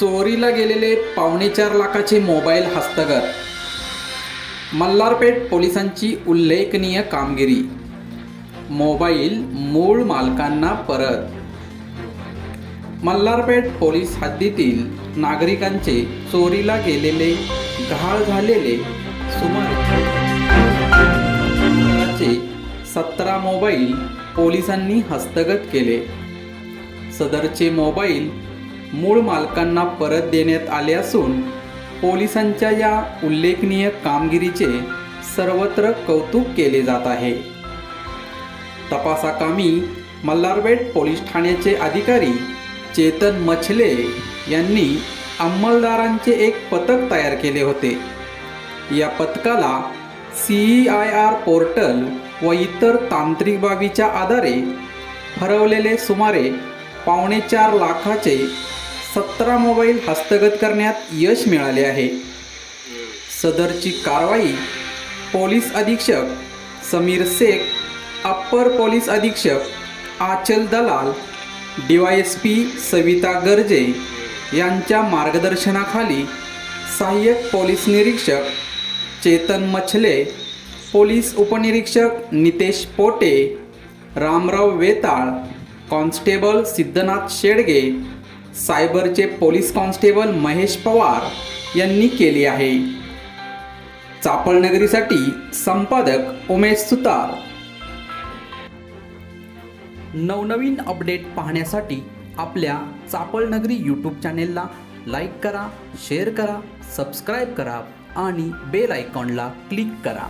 चोरीला गेलेले पावणे चार लाखाचे मोबाईल हस्तगत. मल्हारपेठ पोलिसांची उल्लेखनीय कामगिरी. मोबाईल मूळ मालकांना परत. मल्हारपेठ पोलीस हद्दीतील नागरिकांचे चोरीला गेलेले गहाळ झालेले सुमारे सतरा मोबाईल पोलिसांनी हस्तगत केले. सदरचे मोबाईल मूळ मालकांना परत देण्यात आले असून पोलिसांच्या या उल्लेखनीय कामगिरीचे सर्वत्र कौतुक केले जात आहे. तपासाकामी मल्हारपेठ पोलीस ठाण्याचे अधिकारी चेतन मछले यांनी अंमलदारांचे एक पथक तयार केले होते. या पथकाला सी आय आर पोर्टल व इतर तांत्रिक बाबीच्या आधारे हरवलेले सुमारे पावणे चार लाखाचे सतरा मोबाईल हस्तगत करण्यात यश मिळाले आहे. सदरची कारवाई पोलीस अधीक्षक समीर शेख अप्पर पोलीस अधीक्षक Achal Dalal D Y S P Savita Garje यांच्या मार्गदर्शनाखाली सहाय्यक पोलीस निरीक्षक चेतन मछले पोलीस उपनिरीक्षक नितेश पोटे रामराव वेताळ कॉन्स्टेबल सिद्धनाथ शेडगे सायबरचे पोलीस कॉन्स्टेबल महेश पवार यांनी केली आहे. चापळनगरीसाठी संपादक उमेश सुतार. नवनवीन अपडेट पाहण्यासाठी आपल्या चापळनगरी यूट्यूब चॅनेलला लाईक करा शेअर करा सबस्क्राईब करा आणि बेल आयकॉनला क्लिक करा.